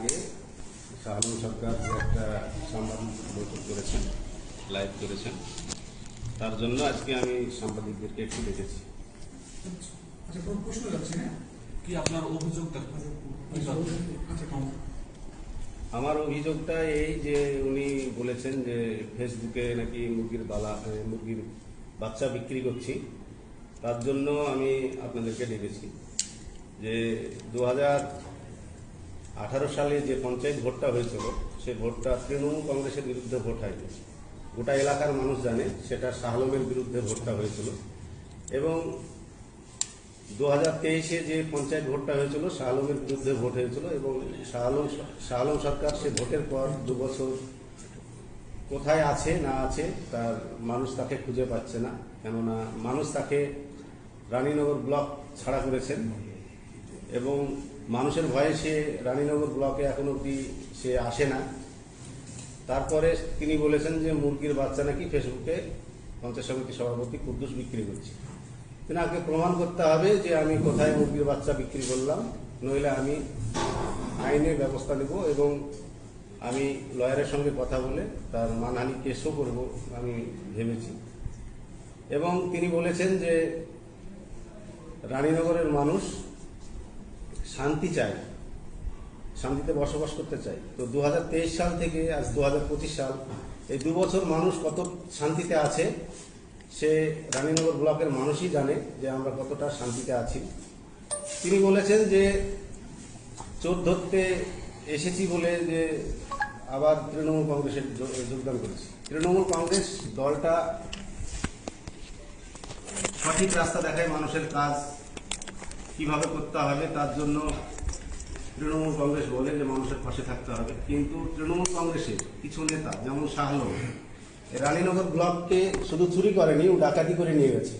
আগে শাহালম সরকার যে একটা সাংবাদিক বৈঠক করেছেন লাইভ করেছেন তার জন্য আজকে আমি সাংবাদিকদেরকে একটু ডেকেছি আচ্ছা কি আপনার অভিযোগটা? আচ্ছা আমার অভিযোগটা এই যে উনি বলেছেন যে ফেসবুকে নাকি মুরগির বালা মুরগির বাচ্চা বিক্রি করছি তার জন্য আমি আপনাদেরকে ডেকেছি যে দু হাজার আঠারো সালে যে পঞ্চায়েত ভোটটা হয়েছিল, সেই ভোটটা তৃণমূল কংগ্রেসের বিরুদ্ধে ভোট হয়নি। গোটা এলাকার মানুষ জানে সেটা শাহলমের বিরুদ্ধে ভোটটা হয়েছিল। এবং দু হাজার তেইশে যে পঞ্চায়েত ভোটটা হয়েছিল, শাহ আলমের বিরুদ্ধে ভোট হয়েছিল এবং শাহ আলম শাহ আলম সরকার সে ভোটের পর দু বছর কোথায় আছে, না আছে, তার মানুষ তাকে খুঁজে পাচ্ছে না। কেননা মানুষ তাকে রানীনগর ব্লক ছাড়া করেছেন এবং মানুষের ভয়ে সে রানীনগর ব্লকে এখন অব্দি সে আসে না। তারপরে তিনি বলেছেন যে, মুরগির বাচ্চা নাকি ফেসবুকে পঞ্চায়েত সমিতি সভাপতি কুদ্দুস বিক্রি করছে। তেনাকে প্রমাণ করতে হবে যে, আমি কোথায় মুরগির বাচ্চা বিক্রি করলাম, নইলে আমি আইনের ব্যবস্থা নেব এবং আমি লয়ারের সঙ্গে কথা বলে তার মানহানি কেসও করব আমি ভেবেছি। এবং তিনি বলেছেন যে, রানীনগরের মানুষ শান্তি চাই, শান্তিতে বসবাস করতে চাই। তো দু হাজার তেইশ সাল থেকে আজ দু হাজার পঁচিশ সাল, এই দু বছর মানুষ কত শান্তিতে আছে, সে রানীনগর ব্লকের মানুষই জানে যে আমরা কতটা শান্তিতে আছি। তিনি বলেছেন যে চোর ধরতে এসেছি বলে যে আবার তৃণমূল কংগ্রেসের যোগদান করেছি। তৃণমূল কংগ্রেস দলটা সঠিক রাস্তা দেখায় মানুষের কাজ কীভাবে করতে হবে তার জন্য তৃণমূল কংগ্রেস বলে যে মানুষের পাশে থাকতে হবে। কিন্তু তৃণমূল কংগ্রেসের কিছু নেতা, যেমন শাহলম রানীনগর ব্লককে শুধু চুরি করেনি, ও ডাকাতি করে নিয়ে গেছে।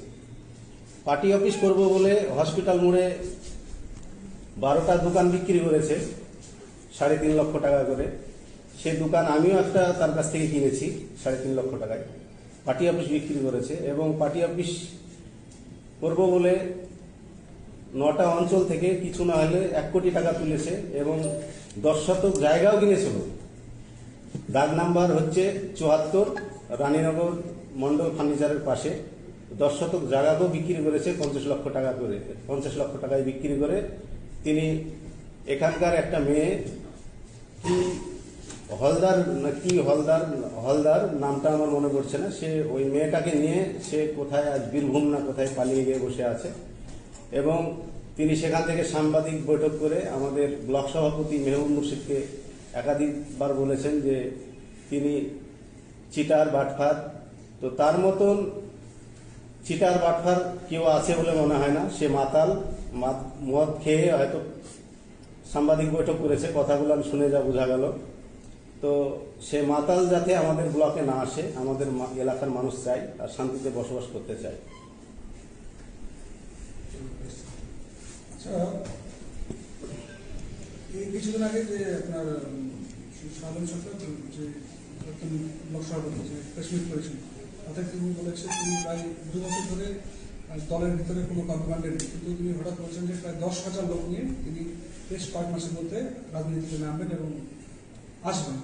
পার্টি অফিস করব বলে হসপিটাল মোড়ে বারোটা দোকান বিক্রি করেছে, সাড়ে তিন লক্ষ টাকা করে। সেই দোকান আমিও একটা তার কাছ থেকে কিনেছি, সাড়ে তিন লক্ষ টাকায়। পার্টি অফিস বিক্রি করেছে এবং পার্টি অফিস করব বলে নটা অঞ্চল থেকে কিছু না হলে এক কোটি টাকা তুলেছে এবং দশ শতক জায়গাও কিনেছিল। দাগ নাম্বার হচ্ছে চুয়াত্তর, রানীনগর মন্ডল ফার্নিচারের পাশে। দশ শতক জায়গাকেও বিক্রি করেছে পঞ্চাশ লক্ষ টাকা করে, পঞ্চাশ লক্ষ টাকায় বিক্রি করে। তিনি এখানকার একটা মেয়ে, কি হলদার না কি হলদার হলদার নামটা আমার মনে পড়ছে না। সে ওই মেয়েটাকে নিয়ে সে কোথায় আজ বীরভূম না কোথায় পালিয়ে গিয়ে বসে আছে। এবং তিনি সেখান থেকে সাংবাদিক বৈঠক করে আমাদের ব্লক সভাপতি মেহবুব মুর্শিদকে একাধিকবার বলেছেন যে তিনি চিটার বাটফার। তো তার মতন চিটার বাটফার কেউ আছে বলে মনে হয় না। সে মাতাল মদ খেয়ে হয়তো সাংবাদিক বৈঠক করেছে, কথাগুলো আমি শুনে যা বোঝা গেল। তো সে মাতাল যাতে আমাদের ব্লকে না আসে, আমাদের এলাকার মানুষ চাই আর শান্তিতে বসবাস করতে চায় আচ্ছা এই কিছুদিন আগে যে আপনার সাধারণ সরকার যে নতুন লোক সভাপতি যে প্রেস মিট করেছেন তাতে তিনি বলেছেন তিনি প্রায় দু বছর ধরে দলের ভিতরে কোনো কর্মকাণ্ডে নেই। কিন্তু তিনি হঠাৎ বলছেন যে প্রায় দশ হাজার লোক নিয়ে তিনি বেশ কয়েক মাসের মধ্যে রাজনীতিতে নামবেন এবং আসবেন।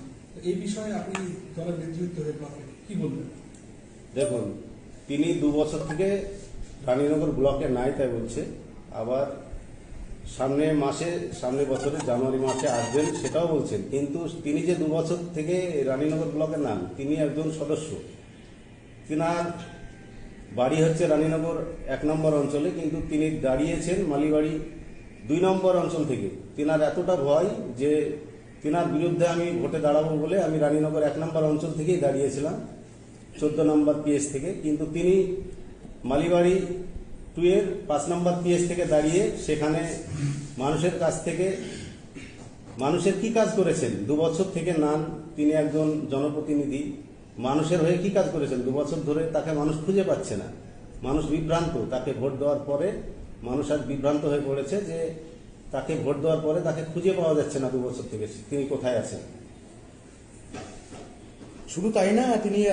এই বিষয়ে আপনি দলের নেতৃত্ব হয়ে কি বলবেন? দেখুন, তিনি দু বছর থেকে রানীনগর ব্লকে নাই, তাই বলছে। আবার সামনে মাসে, সামনে বছরে জানুয়ারি মাসে আসবেন সেটাও বলছেন। কিন্তু তিনি যে দু বছর থেকে রানীনগর ব্লকের নাম, তিনি একজন সদস্য। তিনার বাড়ি হচ্ছে রানীনগর এক নম্বর অঞ্চলে, কিন্তু তিনি দাঁড়িয়েছেন মালিবাড়ি দুই নম্বর অঞ্চল থেকে। তিনার এতটা ভয় যে তিনার বিরুদ্ধে আমি ভোটে দাঁড়াবো বলে আমি রানীনগর এক নম্বর অঞ্চল থেকেই দাঁড়িয়েছিলাম, চোদ্দ নম্বর পিএস থেকে। কিন্তু তিনি মালিবাড়ি টু এর পাঁচ নম্বর পিএস থেকে দাঁড়িয়ে সেখানে মানুষের কাছ থেকে, মানুষের কি কাজ করেছেন? দু বছর থেকে নান, তিনি একজন জনপ্রতিনিধি। মানুষের হয়ে কি কাজ করেছেন? দু বছর ধরে তাকে মানুষ খুঁজে পাচ্ছে না। মানুষ বিভ্রান্ত, তাকে ভোট দেওয়ার পরে মানুষ আজ বিভ্রান্ত হয়ে পড়েছে যে তাকে ভোট দেওয়ার পরে তাকে খুঁজে পাওয়া যাচ্ছে না দু বছর থেকে। তিনি কোথায় আছেন? শুধু তাই না, তিনি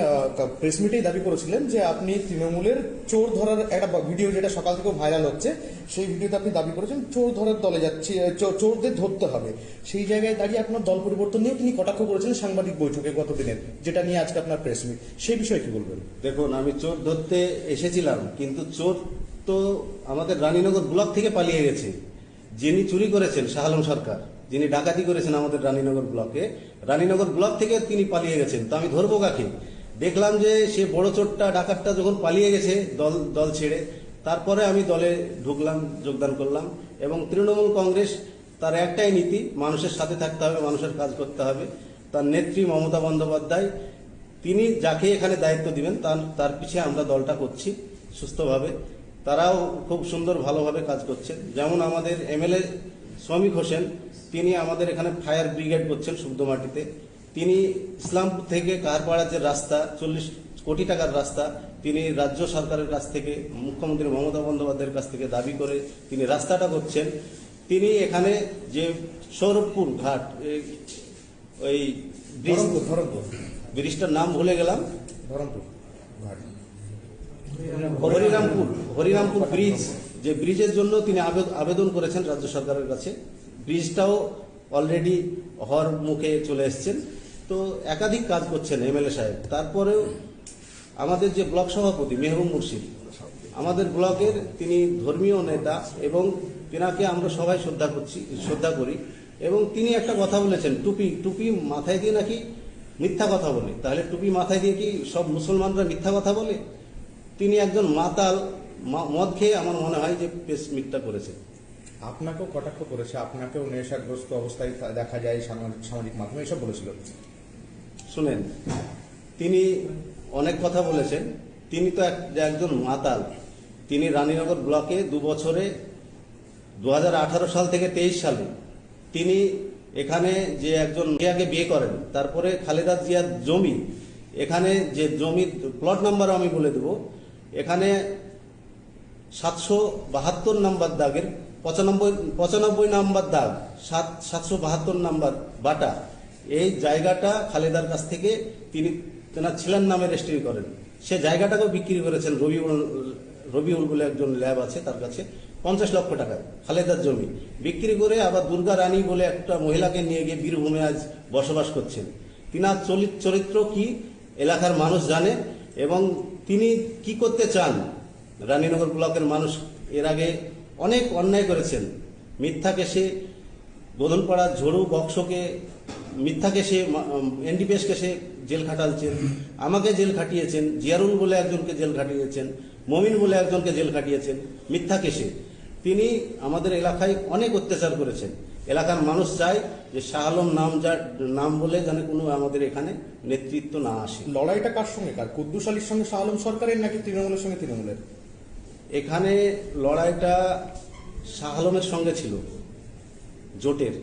প্রেস মিটেই দাবি করেছিলেন যে আপনি তৃণমূলের চোর ধরার একটা ভিডিও যেটা সকাল থেকে ভাইরাল হচ্ছে, সেই ভিডিওতে আপনি দাবি করেছেন চোর ধরার দলে যাচ্ছে চোর- চোরদের ধরতে হবে। সেই জায়গায় দাঁড়িয়ে আপনার দল পরিবর্তন নিয়ে তিনি কটাক্ষ করেছিলেন সাংবাদিক বৈঠকে গত দিনের যেটা নিয়ে আজকে আপনার প্রেস মিট সেই বিষয়ে কি বলবেন? দেখুন, আমি চোর ধরতে এসেছিলাম, কিন্তু চোর তো আমাদের রানীনগর ব্লক থেকে পালিয়ে গেছে। যিনি চুরি করেছেন, শাহ আলম সরকার। যিনি ডাকাতি করেছেন আমাদের রানীনগর ব্লকে, রানীনগর ব্লক থেকে তিনি পালিয়ে গেছেন। তো আমি ধরবো কাকে? দেখলাম যে সে বড় চোরটা, ডাকাতটা যখন পালিয়ে গেছে দল দল ছেড়ে, তারপরে আমি দলে ঢুকলাম, যোগদান করলাম এবং তৃণমূল কংগ্রেস তার একটাই নীতি, মানুষের সাথে থাকতে হবে, মানুষের কাজ করতে হবে। তার নেত্রী মমতা বন্দ্যোপাধ্যায়, তিনি যাকে এখানে দায়িত্ব দিবেন, তার তার পিছিয়ে আমরা দলটা করছি সুস্থভাবে। তারাও খুব সুন্দর ভালোভাবে কাজ করছেন। যেমন আমাদের এমএলএ শ্রমিক হোসেন তিনি আমাদের এখানে ফায়ার ব্রিগেড করছেন শুদ্ধমাটিতে। তিনি ইসলামপুর থেকে কারপাড়ার যে রাস্তা চল্লিশ কোটি টাকার রাস্তা তিনি রাজ্য সরকারের কাছ থেকে মুখ্যমন্ত্রী মমতা বন্দ্যোপাধ্যায়ের কাছ থেকে দাবি করে তিনি রাস্তাটা করছেন। তিনি এখানে যে সৌরভপুর ঘাট ওই ব্রিজটার নাম ভুলে গেলাম। হরিরামপুর হরিরামপুর ব্রিজ। যে ব্রিজের জন্য তিনি আবে- আবেদন করেছেন রাজ্য সরকারের কাছে, ব্রিজটাও অলরেডি হর মুখে চলে এসেছেন। তো একাধিক কাজ করছেন এমএলএ সাহেব। তারপরেও আমাদের যে ব্লক সভাপতি মেহবুব মুর্শিদ, আমাদের ব্লকের তিনি ধর্মীয় নেতা এবং তেনাকে আমরা সবাই শ্রদ্ধা করছি, শ্রদ্ধা করি। এবং তিনি একটা কথা বলেছেন, টুপি টুপি মাথায় দিয়ে নাকি মিথ্যা কথা বলে? তাহলে টুপি মাথায় দিয়ে কি সব মুসলমানরা মিথ্যা কথা বলে? তিনি একজন মাতাল মদ খেয়ে আমার মনে হয় যে প্রেস মিটটা করেছে। আপনাকেও কটাক্ষ করেছে আপনাকেও নেশাগ্রস্ত অবস্থায় দেখা যায় সামাজিক সামাজিক মাধ্যমে এসব বলেছিল। শুনেন তিনি অনেক কথা বলেছেন। তিনি তো এক- একজন মাতাল। তিনি রানীনগর ব্লকে দু বছরে দু হাজার আঠারো সাল থেকে তেইশ সালে তিনি এখানে যে একজন মেয়াকে বিয়ে করেন তারপরে খালেদা জিয়ার জমি এখানে যে জমির প্লট নাম্বার আমি বলে দেব এখানে সাতশো বাহাত্তর নাম্বার দাগের পঁচানব্বই পঁচানব্বই নাম্বার দাগ, সাত, সাতশো বাহাত্তর নাম্বার বাটা। এই জায়গাটা খালেদার কাছ থেকে তিনি তেনার ছেলের নামে রেজিস্ট্রি করেন। সে জায়গাটাকেও বিক্রি করেছেন রবিউল রবিউল বলে একজন ল্যাব আছে তার কাছে, পঞ্চাশ লক্ষ টাকা খালেদার জমি। বিক্রি করে আবার দুর্গা রানী বলে একটা মহিলাকে নিয়ে গিয়ে বীরভূমে আজ বসবাস করছেন। তিনার চরিত্র কি? এলাকার মানুষ জানে এবং তিনি কি করতে চান? রানীনগর ব্লকের মানুষ এর আগে অনেক অন্যায় করেছেন। মিথ্যা কেসে বোধনপাড়া ঝড়ু বক্সকে মিথ্যা কেসে এনডিপিএস কেসে জেল খাটালছেন। আমাকে জেল খাটিয়েছেন, জিয়ারুল বলে একজনকে জেল খাটিয়েছেন, মমিন বলে একজনকে জেল খাটিয়েছেন মিথ্যা কেসে তিনি আমাদের এলাকায় অনেক অত্যাচার করেছেন। এলাকার মানুষ চায় যে শাহ আলম নাম যা, নাম বলে যেন কোনো আমাদের এখানে নেতৃত্ব না আসে। লড়াইটা কার সঙ্গে? কার? কুদ্দুস আলীর সঙ্গে শাহ আলম সরকারের নাকি তৃণমূলের সঙ্গে তৃণমূলের? এখানে লড়াইটা শাহ আলমের সঙ্গে ছিল, জোটের।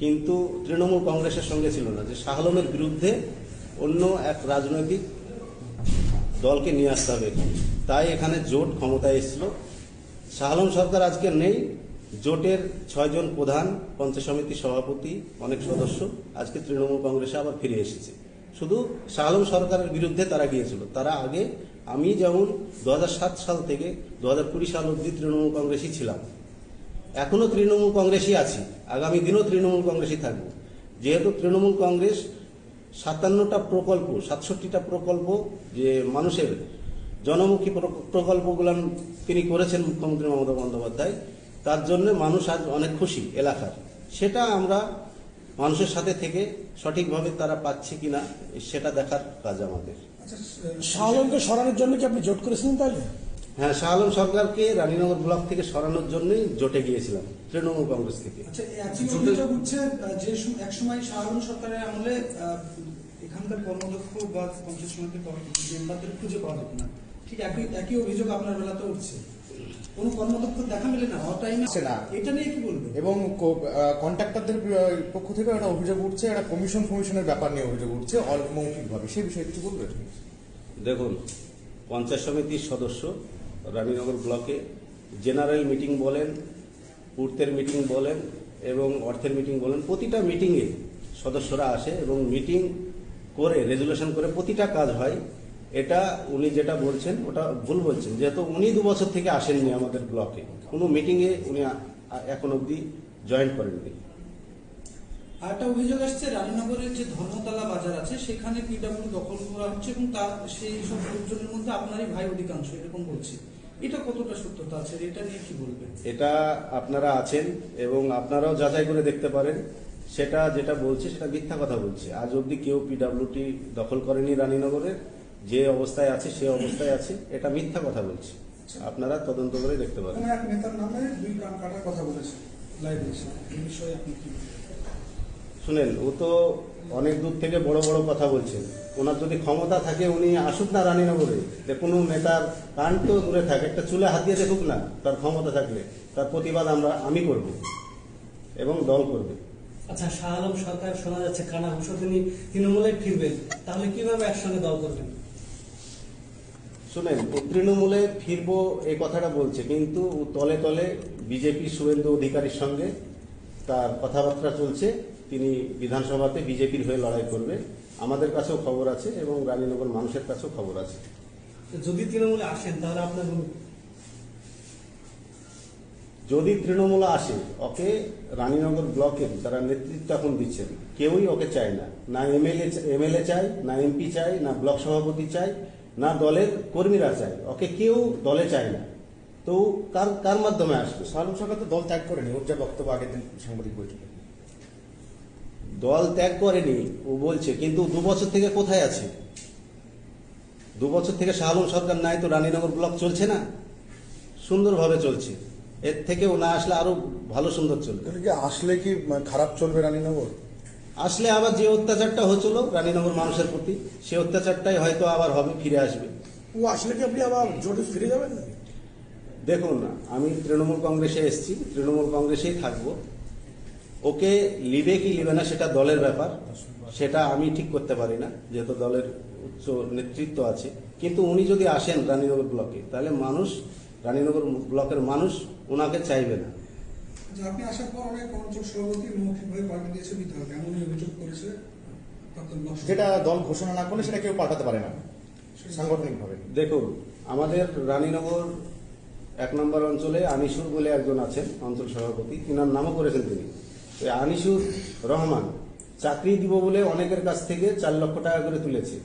কিন্তু তৃণমূল কংগ্রেসের সঙ্গে ছিল না, যে শাহ আলমের বিরুদ্ধে অন্য এক রাজনৈতিক দলকে নিয়ে আসতে হবে। তাই এখানে জোট ক্ষমতায় এসেছিল। শাহ আলম সরকার আজকে নেই। জোটের ছয়জন প্রধান, পঞ্চায়েত সমিতির সভাপতি, অনেক সদস্য আজকে তৃণমূল কংগ্রেসে আবার ফিরে এসেছে। শুধু শাহ আলম সরকারের বিরুদ্ধে তারা গিয়েছিল। তারা আগে আমি যেমন দু হাজার সাত সাল থেকে দু হাজার কুড়ি সাল অবধি তৃণমূল কংগ্রেসই ছিলাম। এখনও তৃণমূল কংগ্রেসই আছি। আগামী দিনও তৃণমূল কংগ্রেসই থাকব। যেহেতু তৃণমূল কংগ্রেস সাতান্নটা প্রকল্প, সাতষট্টিটা প্রকল্প যে মানুষের জনমুখী প্রকল্পগুলো তিনি করেছেন মুখ্যমন্ত্রী মমতা বন্দ্যোপাধ্যায়, তার জন্য মানুষ আজ অনেক খুশি এলাকার। সেটা আমরা মানুষের সাথে থেকে সঠিকভাবে তারা পাচ্ছে কিনা, সেটা দেখার কাজ আমাদের। শাহ আলমকে সরানোর জন্য কি আপনি জোট করেছিলেন তাহলে? হ্যাঁ শাহ আলম সরকারকে রানীনগর ব্লক থেকে সরানোর জন্যই জোটে গিয়েছিলাম তৃণমূল কংগ্রেস থেকে। আচ্ছা একই অভিযোগ উঠছে যে এক একসময় শাহ আলম সরকারের আমলে এখানকার কর্মদক্ষ বা পঞ্চায়েত সমিতির মেম্বারদের খুঁজে পাওয়া যেত না ঠিক একই একই অভিযোগ আপনার বেলাতে উঠছে। কোনো কর্মদক্ষ দেখা মেলে না অল টাইমে আসে না। এটা নিয়ে কি বলবেন এবং কন্ট্রাক্টরদের পক্ষ থেকে একটা অভিযোগ উঠছে একটা কমিশন ফমিশনের ব্যাপার নিয়ে অভিযোগ উঠছে অমৌখিকভাবে সেই বিষয়ে কিছু বলবেন দেখুন পঞ্চায়েত সমিতির সদস্য রানীনগর ব্লকে জেনারেল মিটিং বলেন পূর্তের মিটিং বলেন এবং অর্থের মিটিং বলেন প্রতিটা মিটিংয়ে সদস্যরা আসে এবং মিটিং করে রেজুলেশন করে প্রতিটা কাজ হয়। এটা উনি যেটা বলছেন ওটা ভুল বলছেন। যেহেতু উনি দু বছর থেকে আসেননি আমাদের ব্লকে কোনো মিটিংয়ে উনি এখন অবধি জয়েন করেননি। আর একটা অভিযোগ আসছে রানীনগরের যে ধর্মতলা বাজার আছে সেখানে পিডাব্লিউ দখল করা হচ্ছে এবং তার সেই সব লোকজনের মধ্যে আপনারই ভাই অধিকাংশ এরকম বলছে। এটা কতটা সত্যতা আছে? এটা নিয়ে কি বলবেন? এটা আপনারা আছেন এবং আপনারাও যাচাই করে দেখতে পারেন। সেটা যেটা বলছে সেটা মিথ্যা কথা বলছে। আজ অবধি কেউ পিডাব্লিউটি দখল করেনি রানীনগরের। যে অবস্থায় আছে সে অবস্থায় আছে এটা মিথ্যা কথা বলছি। আপনারা তদন্ত করে দেখতে পারেন। এক নেতার নামে দুই কাটার কথা বলেছে? শুনেন ও তো অনেক দূর থেকে বড় বড় কথা বলছেন। ওনার যদি ক্ষমতা থাকে উনি আসুক না রানীনগরে যে কোনো নেতার কান তো দূরে থাকে একটা চুলে হাত দিয়ে দেখুক না তার ক্ষমতা থাকলে তার প্রতিবাদ আমরা আমি করব এবং দল করবে। আচ্ছা শাহ আলম সরকার শোনা যাচ্ছে কানা ঘোষ তিনি তৃণমূলে ফিরবেন তাহলে কীভাবে একসঙ্গে দল করবেন? শুনেন তৃণমূলে ফিরবো এই কথাটা বলছে কিন্তু তলে তলে বিজেপি শুভেন্দু অধিকারীর সঙ্গে তার কথাবার্তা চলছে তিনি বিধানসভাতে বিজেপির হয়ে লড়াই করবে। আমাদের কাছেও খবর আছে এবং রানীনগর মানুষের কাছেও খবর আছে। যদি তৃণমূলে আসেন তাহলে আপনার যদি তৃণমূল আসে ওকে রানীনগর ব্লকের যারা নেতৃত্ব এখন দিচ্ছেন কেউই ওকে চায় না। না এমএলএ এমএলএ চায় না এমপি চায় না ব্লক সভাপতি চায় না দলের কর্মীরা চায়। ওকে কেউ দলে চায় না। তো কার কার মাধ্যমে আসবে? সালম সরকার তো দল ত্যাগ করেনি। ওর যা বক্তব্য আগের দিন সাংবাদিক বৈঠকে। দল ত্যাগ করেনি, ও বলছে, কিন্তু দু বছর থেকে কোথায় আছে? দু বছর থেকে শাহালম সরকার নাই তো রানীনগর ব্লক চলছে না? সুন্দরভাবে চলছে। এর থেকে ও না আসলে আরও ভালো সুন্দর চলবে। আসলে কি মানে খারাপ চলবে রানীনগর? আসলে আবার যে অত্যাচারটা হচ্ছিল রানীনগর মানুষের প্রতি সে অত্যাচারটাই হয়তো আবার হবে ফিরে আসবে। ও আসলে কি আপনি আবার জোটে ফিরে যাবেন? দেখুন আমি তৃণমূল কংগ্রেসে এসেছি তৃণমূল কংগ্রেসেই থাকব। ওকে লিবে কি লিবে না সেটা দলের ব্যাপার। সেটা আমি ঠিক করতে পারি না যেহেতু দলের উচ্চ নেতৃত্ব আছে। কিন্তু উনি যদি আসেন রানীনগর ব্লকে তাহলে মানুষ রানীনগর ব্লকের মানুষ ওনাকে চাইবে না। আপনি আসার পর অনেক অঞ্চল সভাপতি মৌখিকভাবে পাল্টে দিয়েছে বিধায়ক। এমনই অভিযোগ করেছে। যেটা দল ঘোষণা না করলে সেটা কেউ পাল্টাতে পারে না সাংগঠনিকভাবে। দেখুন আমাদের রানীনগর এক নম্বর অঞ্চলে আনিসুর বলে একজন আছেন অঞ্চল সভাপতি। তিনার নামও করেছেন তিনি। আনিসুর রহমান চাকরি দিব বলে অনেকের কাছ থেকে চার লক্ষ টাকা করে তুলেছে।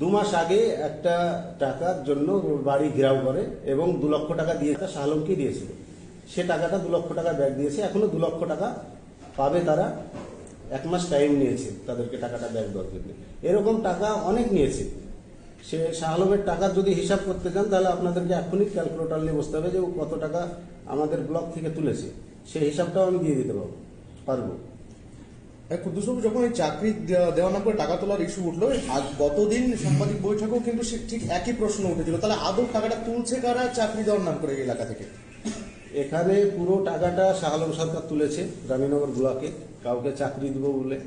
দু মাস আগে একটা টাকার জন্য বাড়ি ঘেরাও করে এবং দু লক্ষ টাকা দিয়ে তা শাহলমকে দিয়েছিল। সে টাকাটা দু লক্ষ টাকা ব্যাক দিয়েছে, এখনও দু লক্ষ টাকা পাবে তারা। এক মাস টাইম নিয়েছে তাদেরকে টাকাটা ব্যাক দেওয়ার জন্য। এরকম টাকা অনেক নিয়েছে। সে শাহ টাকা যদি হিসাব করতে চান, তাহলে আপনাদেরকে এখনই ক্যালকুলেটার নিয়ে বসতে হবে যে ও কত টাকা আমাদের ব্লক থেকে তুলেছে। সেই হিসাবটাও আমি দিয়ে দিতে পারব পারব। কুদ্দুসবাবু যখন এই চাকরি দেওয়া না করে টাকা তোলার ইস্যু উঠল গতদিন সাংবাদিক বৈঠকেও কিন্তু সে ঠিক একই প্রশ্ন উঠেছিল। তাহলে আদৌ টাকাটা তুলছে কারা, চাকরি দেওয়ার নাম করে এই এলাকা থেকে? এখানে পুরো টাকাটা শাহ আলম সরকার তুলেছে রানীনগর ব্লকে। কাউকে চাকরি দিব বলে।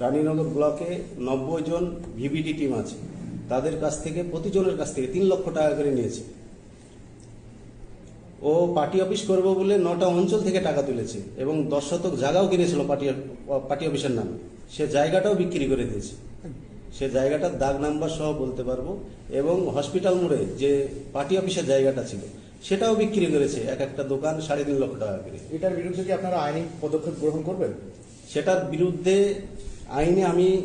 রানীনগর ব্লকে নব্বই জন ভিভিটি টিম আছে। তাদের কাছ থেকে, প্রতিজনের কাছ থেকে তিন লক্ষ টাকা করে নিয়েছে। ও পার্টি অফিস করব বলে নটা অঞ্চল থেকে টাকা তুলেছে এবং দশ শতক জায়গাও কিনেছিল পার্টি পার্টি অফিসের নামে। সে জায়গাটাও বিক্রি করে দিয়েছে। সে জায়গাটার দাগ নাম্বার সহ বলতে পারব। এবং হসপিটাল মোড়ে যে পার্টি অফিসের জায়গাটা ছিল সেটাও বিক্রি করেছে এক একটা দোকান সাড়ে তিন লক্ষ টাকা করে। এটার বিরুদ্ধে কি আপনারা আইনি পদক্ষেপ গ্রহণ করবেন? সেটার বিরুদ্ধে আইনে আমি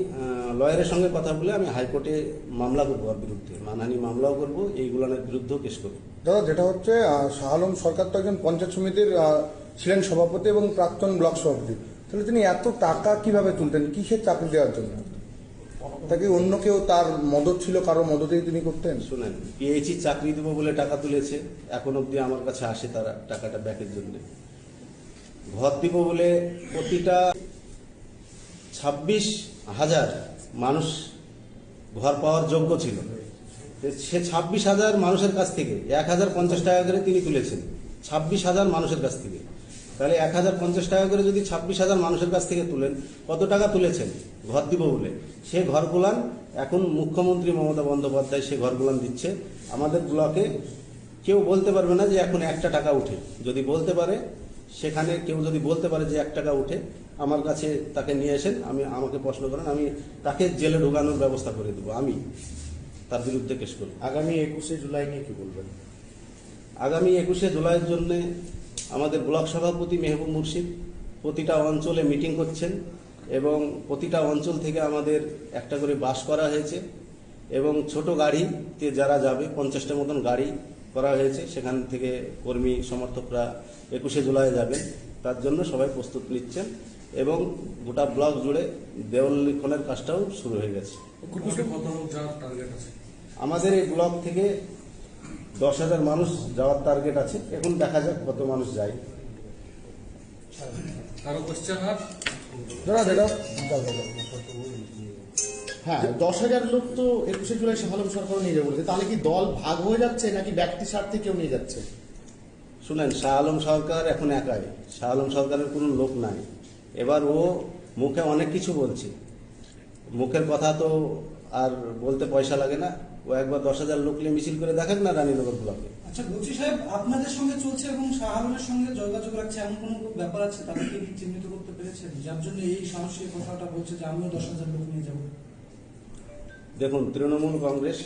লয়ারের সঙ্গে কথা বলে আমি হাইকোর্টে মামলা করব ওর বিরুদ্ধে মানহানি মামলাও করব এইগুলোর বিরুদ্ধেও কেস করব। দাদা যেটা হচ্ছে আহ, শাহ আলম সরকার তো একজন পঞ্চায়েত সমিতির ছিলেন সভাপতি এবং প্রাক্তন ব্লক সভাপতি। তাহলে তিনি এত টাকা কীভাবে তুলতেন? কিসের চাকরি দেওয়ার জন্য? তাকে অন্য কেউ তার মদত ছিল, কারও মদতেই তিনি করতেন? শুনেন, পিএইচি চাকরি দেবো বলে টাকা তুলেছে, এখন অবধি আমার কাছে আসে তারা টাকাটা ব্যাকের জন্য। ঘর দিব বলে প্রতিটা ছাব্বিশ হাজার মানুষ ঘর পাওয়ার যোগ্য ছিল। সে ছাব্বিশ হাজার মানুষের কাছ থেকে, এক হাজার পঞ্চাশ টাকা করে তিনি তুলেছেন, ছাব্বিশ হাজার মানুষের কাছ থেকে। তাহলে এক হাজার পঞ্চাশ টাকা করে যদি ছাব্বিশ হাজার মানুষের কাছ থেকে তুলেন কত টাকা তুলেছেন? ঘর দিব বলে। সে ঘরগুলান এখন মুখ্যমন্ত্রী মমতা বন্দ্যোপাধ্যায় সে ঘরগুলান দিচ্ছে। আমাদের ব্লকে কেউ বলতে পারবে না যে এখন একটা টাকা উঠে। যদি বলতে পারে সেখানে কেউ যদি বলতে পারে যে এক টাকা উঠে আমার কাছে তাকে নিয়ে এসেন আমি আমাকে প্রশ্ন করেন আমি তাকে জেলে ঢোকানোর ব্যবস্থা করে দেবো আমি। তার বিরুদ্ধে কেস করব। আগামী একুশে জুলাই নিয়ে কি বলবেন? আগামী একুশে জুলাইয়ের জন্য আমাদের ব্লক সভাপতি মেহবুব মুর্শিদ প্রতিটা অঞ্চলে মিটিং করছেন এবং প্রতিটা অঞ্চল থেকে আমাদের একটা করে বাস করা হয়েছে এবং ছোট গাড়িতে যারা যাবে পঞ্চাশটা মতন গাড়ি করা হয়েছে সেখান থেকে কর্মী সমর্থকরা একুশে জুলাই যাবেন। তার জন্য সবাই প্রস্তুত নিচ্ছেন এবং গোটা ব্লক জুড়ে দেওয়াল লিখনের কাজটাও শুরু হয়ে গেছে। আমাদের এই ব্লক থেকে দশ হাজার মানুষ যাওয়ার টার্গেট আছে এখন দেখা যাক কত মানুষ যায়। দাদা দাদা হ্যাঁ দশ হাজার লোক তো একুশে জুলাই শাহ আলম সরকার নিয়ে যাবে বলছে। তাহলে কি দল ভাগ হয়ে যাচ্ছে নাকি ব্যক্তি স্বার্থে কেউ নিয়ে যাচ্ছে? শুনেন শাহ আলম সরকার এখন একাই। শাহ আলম সরকারের কোনো লোক নাই। এবার ও মুখে অনেক কিছু বলছে। মুখের কথা তো আর বলতে পয়সা লাগে না। ও একবার দশ হাজার লোক নিয়ে মিছিল করে দেখেন না রানীনগর ব্লকে। আচ্ছা বলছি সাহেব আপনাদের সঙ্গে চলছে এবং শাহ সঙ্গে যোগাযোগ রাখছে এমন কোনো ব্যাপার আছে? তাদেরকে কি চিহ্নিত করতে পেরেছেন? যার জন্য এই সাহসী কথাটা বলছে যে আমিও দশ হাজার লোক নিয়ে যাব। দেখুন তৃণমূল কংগ্রেস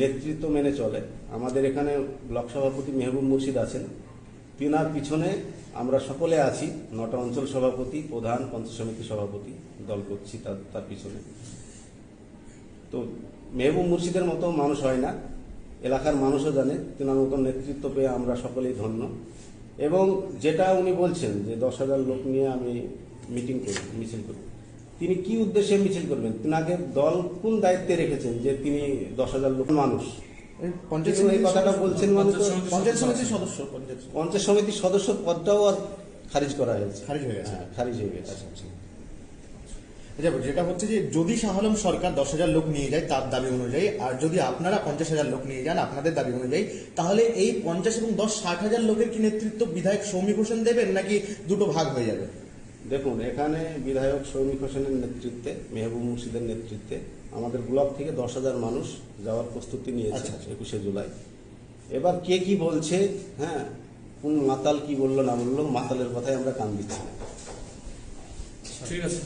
নেতৃত্ব মেনে চলে। আমাদের এখানে ব্লক সভাপতি মেহবুব মুর্শিদ আছেন। তিনার পিছনে আমরা সকলে আছি। নটা অঞ্চল সভাপতি প্রধান পঞ্চায়েত সমিতি সভাপতি দল করছি তার তার পিছনে। তো মেহবুব মুর্শিদের মতো মানুষ হয় না। এলাকার মানুষও জানে তেনার মতন নেতৃত্ব পেয়ে আমরা সকলেই ধন্য। এবং যেটা উনি বলছেন যে দশ হাজার লোক নিয়ে আমি মিটিং করব মিছিল করব। তিনি কি উদ্দেশ্যে মিছিল করবেন? তিনাকে দল কোন দায়িত্বে রেখেছেন যে তিনি দশ হাজার লোক মানুষ? পঞ্চায়েত কথাটা সদস্য- বলছেন মানে পঞ্চায়েত সমিতির সদস্য। পঞ্চায়েত পঞ্চায়েত সমিতির সদস্য পদটাও আর খারিজ করা হয়েছে। খারিজ হয়ে গেছে। হ্যাঁ, খারিজ হয়ে গেছে। আচ্ছা। যেটা হচ্ছে যে যদি শাহ আলম সরকার দশ হাজার লোক নিয়ে যায় তার দাবি অনুযায়ী আর যদি আপনারা পঞ্চাশ হাজার লোক নিয়ে যান আপনাদের দাবি অনুযায়ী তাহলে এই পঞ্চাশ এবং দশ ষাট হাজার লোকের কি নেতৃত্ব বিধায়ক সৌমিক হোসেন দেবেন নাকি দুটো ভাগ হয়ে যাবে দেখুন এখানে বিধায়ক সৌমিক হোসেনের নেতৃত্বে মেহবুব মুর্শিদের নেতৃত্বে আমাদের ব্লক থেকে দশ হাজার মানুষ যাওয়ার প্রস্তুতি নিয়েছে আচ্ছা, আচ্ছা। একুশে জুলাই এবার কে কি বলছে হ্যাঁ কোন মাতাল কি বলল না বলল মাতালের কথাই আমরা কান দিচ্ছি না। ঠিক আছে